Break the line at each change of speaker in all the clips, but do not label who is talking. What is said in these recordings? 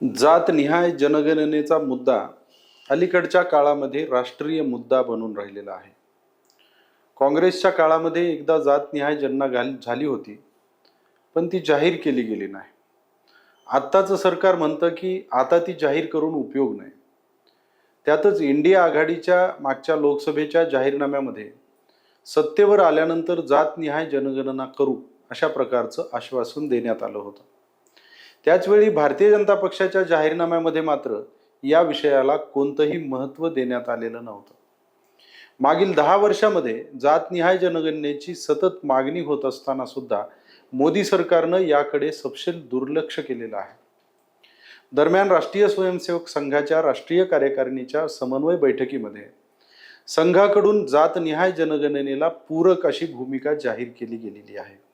जातनिहाय जनगणनेचा मुद्दा अलीकडच्या काळामध्ये राष्ट्रीय मुद्दा बनून राहिलेला आहे. काँग्रेसच्या काळामध्ये एकदा जातनिहाय जनना घाल झाली होती पण ती जाहीर केली गेली नाही. आत्ताचं सरकार म्हणतं की आता ती जाहीर करून उपयोग नाही. त्यातच इंडिया आघाडीच्या मागच्या लोकसभेच्या जाहीरनाम्यामध्ये सत्तेवर आल्यानंतर जातनिहाय जनगणना करू अशा प्रकारचं आश्वासन देण्यात आलं होतं. त्याचवेळी भारतीय जनता पक्षाच्या जाहीरनाम्यामध्ये मात्र या विषयाला कोणतंही महत्त्व देण्यात आलेलं नव्हतं. मागील दहा वर्षामध्ये जातनिहाय जनगणनेची सतत मागणी होत असताना सुद्धा मोदी सरकारनं याकडे सपशेल दुर्लक्ष केलेलं आहे. दरम्यान राष्ट्रीय स्वयंसेवक संघाच्या राष्ट्रीय कार्यकारिणीच्या समन्वय बैठकीमध्ये संघाकडून जातनिहाय जनगणनेला पूरक अशी भूमिका जाहीर केली गेलेली आहे.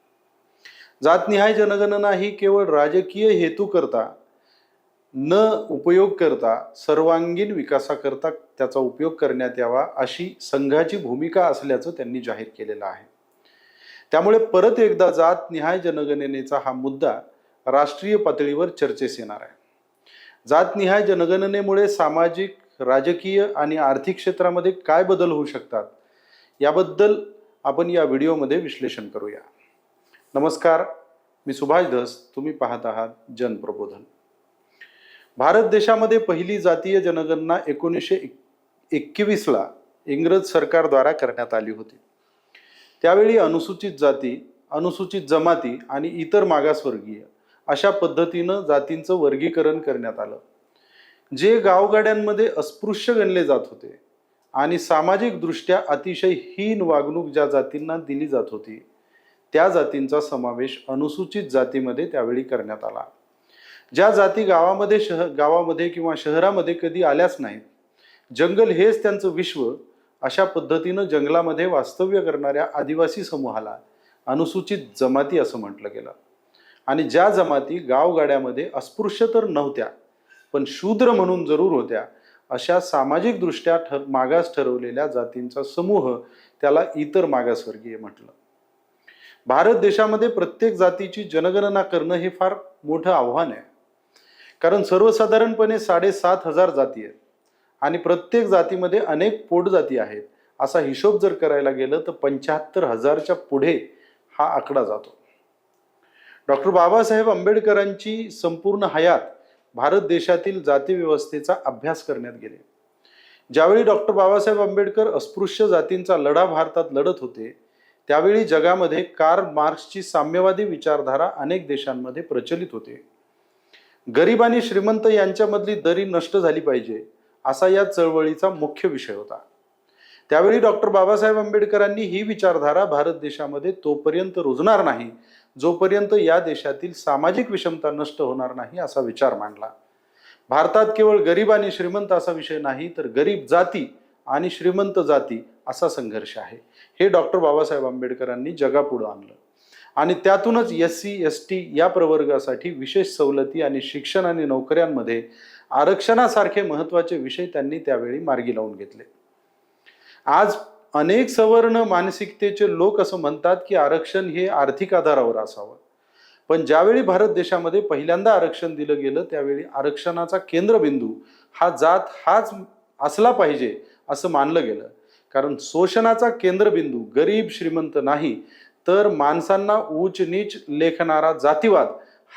जातनिहाय जनगणना ही केवळ राजकीय हेतू करता न उपयोग करता सर्वांगीण विकासाकरता त्याचा उपयोग करण्यात यावा अशी संघाची भूमिका असल्याचं त्यांनी जाहीर केलेलं आहे. त्यामुळे परत एकदा जातनिहाय जनगणनेचा हा मुद्दा राष्ट्रीय पातळीवर चर्चेस येणार आहे. जातनिहाय जनगणनेमुळे सामाजिक राजकीय आणि आर्थिक क्षेत्रामध्ये काय बदल होऊ शकतात याबद्दल आपण या व्हिडिओमध्ये विश्लेषण करूया. नमस्कार मी सुभाष धस तुम्ही पाहत आहात जनप्रबोधन भारत देशामध्ये पहिली जातीय जनगणना एकोणीसशे एकवीसला इंग्रज सरकारद्वारा करण्यात आली होती. त्यावेळी अनुसूचित जाती अनुसूचित जमाती आणि इतर मागासवर्गीय अशा पद्धतीनं जातींचं वर्गीकरण करण्यात आलं. जे गावगाड्यांमध्ये अस्पृश्य गणले जात होते आणि सामाजिकदृष्ट्या अतिशय हीन वागणूक ज्या जातींना दिली जात होती त्या जातींचा समावेश अनुसूचित जातीमध्ये त्यावेळी करण्यात आला. ज्या जाती गावामध्ये शह गावामध्ये किंवा शहरामध्ये कधी आल्याच नाहीत जंगल हेच त्यांचं विश्व अशा पद्धतीनं जंगलामध्ये वास्तव्य करणाऱ्या आदिवासी समूहाला अनुसूचित जमाती असं म्हटलं गेलं. आणि ज्या जमाती गावगाड्यामध्ये अस्पृश्य तर नव्हत्या पण शूद्र म्हणून जरूर होत्या अशा सामाजिकदृष्ट्या ठर मागास ठरवलेल्या जातींचा समूह त्याला इतर मागासवर्गीय म्हटलं. भारत देशामध्ये प्रत्येक जातीची जनगणना करणं हे फार मोठं आव्हान आहे. कारण सर्वसाधारणपणे साडेसात हजार जाती आहेत आणि प्रत्येक जातीमध्ये अनेक पोटजाती आहेत. असा हिशोब जर करायला गेलं तर पंच्याहत्तर हजारच्या पुढे हा आकडा जातो. डॉक्टर बाबासाहेब आंबेडकरांची संपूर्ण हयात भारत देशातील जाती व्यवस्थेचा अभ्यास करण्यात गेले. ज्यावेळी डॉक्टर बाबासाहेब आंबेडकर अस्पृश्य जातींचा लढा भारतात लढत होते त्यावेळी जगामध्ये कार्ल मार्क्सची साम्यवादी विचारधारा अनेक देशांमध्ये प्रचलित होते. गरीब आणि श्रीमंत यांच्यामधली दरी नष्ट झाली पाहिजे असा या चळवळीचा मुख्य विषय होता. त्यावेळी डॉक्टर बाबासाहेब आंबेडकरांनी ही विचारधारा भारत देशामध्ये तोपर्यंत रुजणार नाही जोपर्यंत या देशातील सामाजिक विषमता नष्ट होणार नाही असा विचार मांडला. भारतात केवळ गरीब आणि श्रीमंत असा विषय नाही तर गरीब जाती आणि श्रीमंत जाती असा संघर्ष आहे. हे डॉक्टर बाबासाहेब आंबेडकरांनी जगापुढं आणलं. आणि त्यातूनच एस सी एस टी या प्रवर्गासाठी विशेष सवलती आणि शिक्षण आणि नोकऱ्यांमध्ये आरक्षणासारखे महत्त्वाचे विषय त्यांनी त्यावेळी मार्गी लावून घेतले. आज अनेक सवर्ण मानसिकतेचे लोक असं म्हणतात की आरक्षण हे आर्थिक आधारावर असावं. पण ज्यावेळी भारत देशामध्ये पहिल्यांदा आरक्षण दिलं गेलं त्यावेळी आरक्षणाचा केंद्रबिंदू हा जात हाच असला पाहिजे असं मानलं गेलं. कारण शोषणाचा केंद्रबिंदू गरीब श्रीमंत नाही तर माणसांना ऊच नीच लेखणारा जातीवाद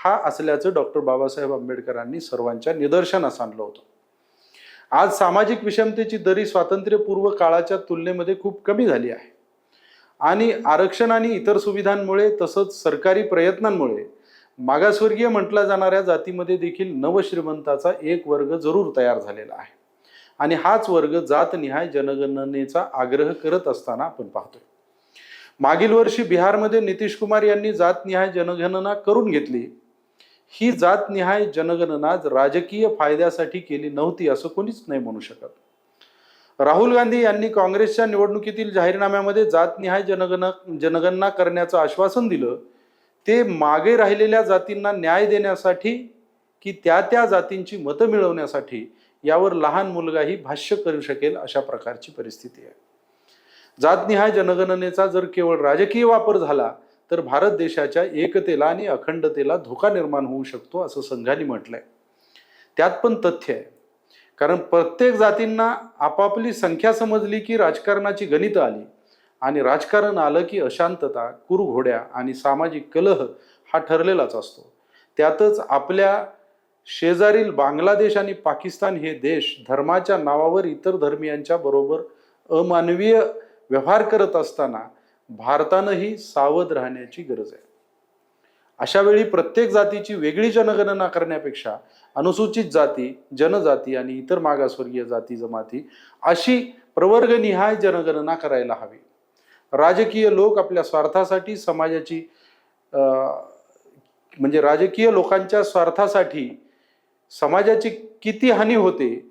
हा असल्याचं डॉक्टर बाबासाहेब आंबेडकरांनी सर्वांच्या निदर्शनास आणलं होतं. आज सामाजिक विषमतेची दरी स्वातंत्र्यपूर्व काळाच्या तुलनेमध्ये खूप कमी झाली आहे. आणि आरक्षण आणि इतर सुविधांमुळे तसंच सरकारी प्रयत्नांमुळे मागासवर्गीय म्हटल्या जाणाऱ्या जातीमध्ये देखील नवश्रीमंताचा एक वर्ग जरूर तयार झालेला आहे. आणि हाच वर्ग जातनिहाय जनगणनेचा आग्रह करत असताना आपण पाहतोय. मागील वर्षी बिहारमध्ये नितीश कुमार यांनी जातनिहाय जनगणना करून घेतली. ही जातनिहाय जनगणना राजकीय फायद्यासाठी केली नव्हती असं कोणीच नाही म्हणू शकत. राहुल गांधी यांनी काँग्रेसच्या निवडणुकीतील जाहीरनाम्यामध्ये जातनिहाय जनगण जनगणना करण्याचं आश्वासन दिलं. ते मागे राहिलेल्या जातींना न्याय देण्यासाठी की त्या त्या जातींची मतं मिळवण्यासाठी यावर लहान मुलगाही भाष्य करू शकेल अशा प्रकारची परिस्थिती आहे. जातनिहाय जनगणनेचा जर केवळ राजकीय वापर झाला तर भारत देशाच्या एकतेला आणि अखंडतेला धोका निर्माण होऊ शकतो असं संघाने म्हटलंय. त्यात पण तथ्य आहे. कारण प्रत्येक जातींना आपापली संख्या समजली की राजकारणाची गणितं आली आणि राजकारण आलं की अशांतता कुरघोड्या आणि सामाजिक कलह हा ठरलेलाच असतो. त्यातच आपल्या शेजारील बांगलादेश आणि पाकिस्तान हे देश धर्माच्या नावावर इतर धर्मियांच्या बरोबर अमानवीय व्यवहार करत असताना भारतानंही सावध राहण्याची गरज आहे. अशा वेळी प्रत्येक जातीची वेगळी जनगणना करण्यापेक्षा अनुसूचित जाती जनजाती आणि इतर मागासवर्गीय जाती जमाती अशी प्रवर्गनिहाय जनगणना करायला हवी. राजकीय लोक आपल्या स्वार्थासाठी समाजाची म्हणजे राजकीय लोकांच्या स्वार्थासाठी समाजाची किती हानी होते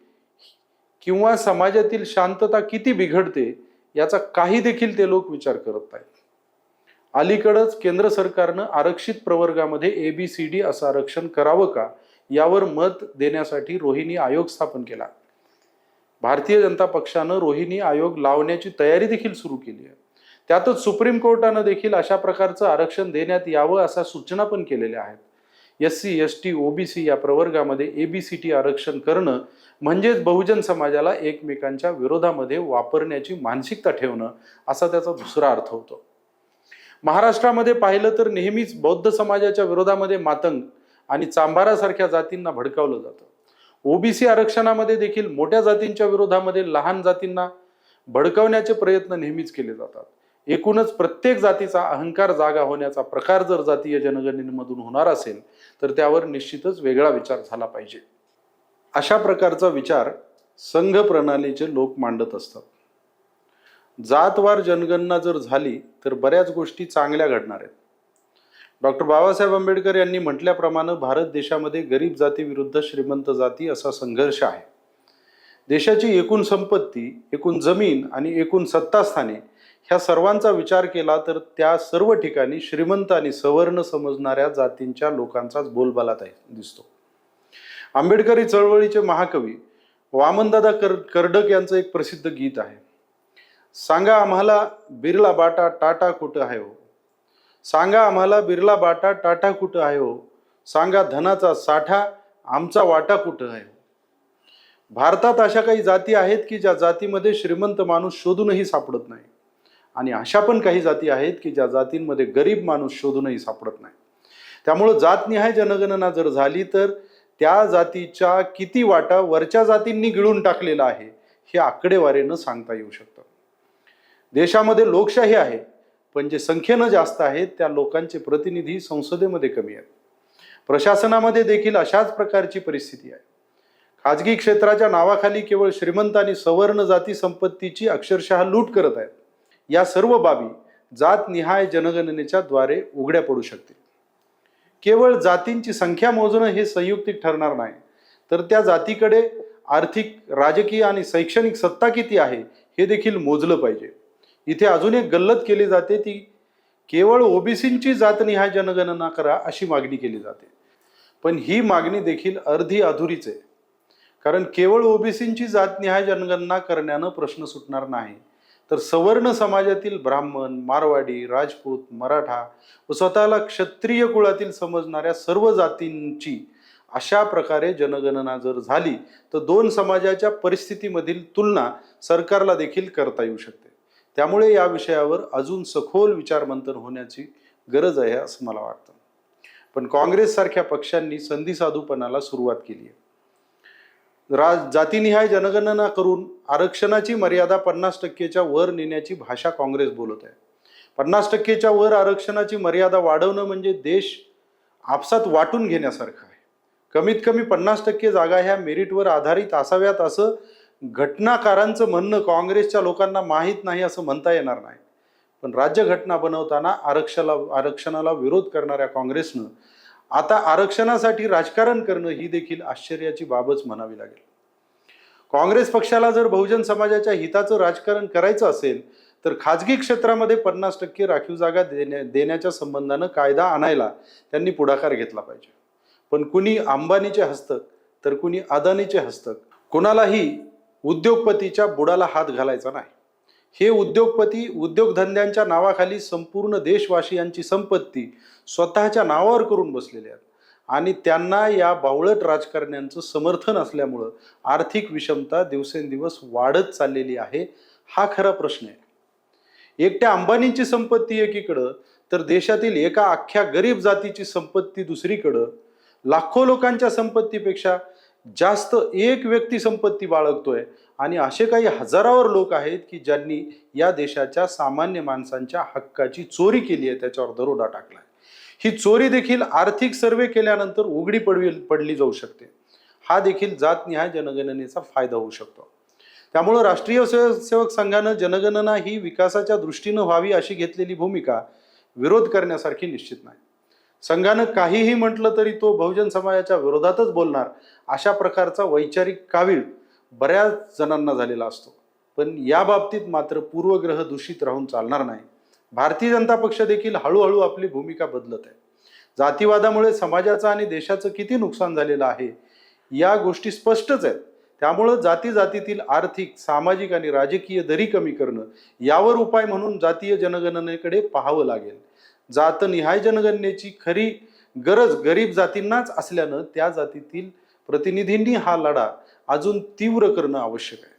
किंवा समाजातील शांतता किती बिघडते याचा काही देखील ते लोक विचार करत नाहीत. अलीकडंच केंद्र सरकारनं आरक्षित प्रवर्गामध्ये ए बी सी डी असं आरक्षण करावं का यावर मत देण्यासाठी रोहिणी आयोग स्थापन केला. भारतीय जनता पक्षानं रोहिणी आयोग लावण्याची तयारी देखील सुरू केली आहे. त्यातच सुप्रीम कोर्टानं देखील अशा प्रकारचं आरक्षण देण्यात यावं अशा सूचना पण केलेल्या आहेत. S C S T OBC या प्रवर्गामध्ये ए बी सी टी आरक्षण करणं म्हणजेच बहुजन समाजाला एकमेकांच्या विरोधामध्ये वापरण्याची मानसिकता ठेवणं असा त्याचा दुसरा अर्थ होतो. महाराष्ट्रामध्ये पाहिलं तर नेहमीच बौद्ध समाजाच्या विरोधामध्ये मातंग आणि चांभारासारख्या जातींना भडकावलं जातं. ओबीसी आरक्षणामध्ये देखील मोठ्या जातींच्या विरोधामध्ये लहान जातींना भडकवण्याचे प्रयत्न नेहमीच केले जातात. एकूणच प्रत्येक जातीचा अहंकार जागा होण्याचा प्रकार जर जातीय जनगणनेमधून होणार असेल तर त्यावर निश्चितच वेगळा विचार झाला पाहिजे. अशा प्रकारचा विचार संघ प्रणालीचे लोक मांडत असतात. जातवार जनगणना जर झाली तर बऱ्याच गोष्टी चांगल्या घडणार आहेत. डॉक्टर बाबासाहेब आंबेडकर यांनी म्हटल्याप्रमाणे भारत देशामध्ये गरीब जाती विरुद्ध श्रीमंत जाती असा संघर्ष आहे. देशाची एकूण संपत्ती एकूण जमीन आणि एकूण सत्तास्थाने ह्या सर्वांचा विचार केला तर त्या सर्व ठिकाणी श्रीमंत आणि सवर्ण समजणाऱ्या जातींच्या लोकांचाच बोलबाला आहे दिसतो. आंबेडकरी चळवळीचे महाकवी वामनदादा कर कर्डक यांचं एक प्रसिद्ध गीत आहे. सांगा आम्हाला बिर्ला बाटा टाटा कुठं आहे हो? सांगा आम्हाला बिर्ला बाटा टाटा कुठं आहे हो? सांगा धनाचा साठा आमचा वाटा कुठं आहे हो? भारतात अशा काही जाती आहेत की ज्या जातीमध्ये श्रीमंत माणूस शोधूनही सापडत नाही. आणि अशा पण काही जाती आहेत की ज्या जातींमध्ये गरीब माणूस शोधूनही सापडत नाही. त्यामुळं जातनिहाय जनगणना जर झाली तर त्या जातीच्या किती वाटा वरच्या जातींनी गिळून टाकलेला आहे हे आकडेवारीनं सांगता येऊ शकतं. देशामध्ये लोकशाही आहे पण जे संख्येनं जास्त आहेत त्या लोकांचे प्रतिनिधी संसदेमध्ये कमी आहेत. प्रशासनामध्ये देखील अशाच प्रकारची परिस्थिती आहे. खाजगी क्षेत्राच्या नावाखाली केवळ श्रीमंत आणि सवर्ण जाती संपत्तीची अक्षरशः लूट करत आहेत. या सर्व बाबी जातनिहाय जनगणनेच्या द्वारे उघड्या पडू शकतील. केवळ जातींची संख्या मोजणं हे संयुक्तिक ठरणार नाही. तर त्या जातीकडे आर्थिक राजकीय आणि शैक्षणिक सत्ता किती आहे हे देखील मोजलं पाहिजे. इथे अजून एक गल्लत केली जाते ती केवळ ओबीसींची जातनिहाय जनगणना करा अशी मागणी केली जाते. पण ही मागणी देखील अर्धी अधुरीच आहे. कारण केवळ ओबीसींची जातनिहाय जनगणना करण्यानं प्रश्न सुटणार नाही. तर सवर्ण समाजातील ब्राह्मण मारवाडी राजपूत मराठा व स्वतःला क्षत्रिय कुळातील समजणाऱ्या सर्व जातींची अशा प्रकारे जनगणना जर झाली तर दोन समाजाच्या परिस्थितीमधील तुलना सरकारला देखील करता येऊ शकते. त्यामुळे या विषयावर अजून सखोल विचारमंथन होण्याची गरज आहे असं मला वाटतं. पण काँग्रेससारख्या पक्षांनी संधी साधूपणाला सुरुवात केली आहे. राज जातीनिहाय जनगणना करून आरक्षणाची मर्यादा पन्नास टक्केच्या वर नेण्याची भाषा काँग्रेस बोलत आहे. पन्नास टक्केच्या वर आरक्षणाची मर्यादा वाढवणं म्हणजे देश आपसात वाटून घेण्यासारखं आहे. कमीत कमी पन्नास टक्के जागा ह्या मेरिटवर आधारित असाव्यात असं घटनाकारांचं म्हणणं काँग्रेसच्या लोकांना माहीत नाही असं म्हणता येणार नाही. पण राज्यघटना बनवताना आरक्षणाला आरक्षणाला विरोध करणाऱ्या काँग्रेसनं आता आरक्षणासाठी राजकारण करणं ही देखील आश्चर्याची बाबच म्हणावी लागेल. काँग्रेस पक्षाला जर बहुजन समाजाच्या हिताचं राजकारण करायचं असेल तर खाजगी क्षेत्रामध्ये पन्नास टक्के राखीव जागा देण्या देण्याच्या संबंधानं कायदा आणायला त्यांनी पुढाकार घेतला पाहिजे. पण कुणी अंबानीचे हस्तक तर कुणी अदानीचे हस्तक कोणालाही उद्योगपतीच्या बुडाला हात घालायचा नाही. हे उद्योगपती उद्योगधंद्यांच्या नावाखाली संपूर्ण देशवासियांची संपत्ती स्वतःच्या नावावर करून बसलेले आहेत. आणि त्यांना या बावळट राजकारण्यांचं समर्थन असल्यामुळं आर्थिक विषमता दिवसेंदिवस वाढत चाललेली आहे हा खरा प्रश्न आहे. एकट्या अंबानींची संपत्ती एकीकडं तर देशातील एका अख्ख्या गरीब जातीची संपत्ती दुसरीकडं लाखो लोकांच्या संपत्तीपेक्षा जास्त एक व्यक्ती संपत्ती बाळगतोय. आणि असे काही हजारावर लोक आहेत की ज्यांनी या देशाच्या सामान्य माणसांच्या हक्काची चोरी केली आहे त्याच्यावर दरोडा टाकलाय ही चोरी देखील आर्थिक सर्वे केल्यानंतर उघडी पडवी पडली जाऊ शकते. हा देखील जातनिहाय जनगणनेचा फायदा होऊ शकतो. त्यामुळं राष्ट्रीय स्वयंसेवक संघानं जनगणना ही विकासाच्या दृष्टीनं व्हावी अशी घेतलेली भूमिका विरोध करण्यासारखी निश्चित नाही. संघानं काहीही म्हटलं तरी तो बहुजन समाजाच्या विरोधातच बोलणार. अशा प्रकारचा वैचारिक कावीळ बऱ्याच जणांना झालेला असतो. पण या बाबतीत मात्र पूर्वग्रह दूषित राहून चालणार नाही. भारतीय जनता पक्ष देखील हळूहळू आपली भूमिका बदलत आहे. जातीवादामुळे समाजाचं आणि देशाचं किती नुकसान झालेलं आहे या गोष्टी स्पष्टच आहेत. त्यामुळं जाती जातीतील आर्थिक सामाजिक आणि राजकीय दरी कमी करणं यावर उपाय म्हणून जातीय जनगणनेकडे पाहावं लागेल. जातनिहाय जनगणनेची खरी गरज गरीब जातींनाच असल्यानं त्या जातीतील प्रतिनिधींनी हा लढा अजून तीव्र करणं आवश्यक आहे.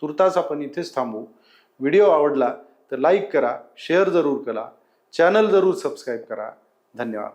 तुर्तास आपण इथेच थांबू. व्हिडिओ आवडला तर लाईक करा शेअर जरूर करा चॅनल जरूर सबस्क्राईब करा. धन्यवाद.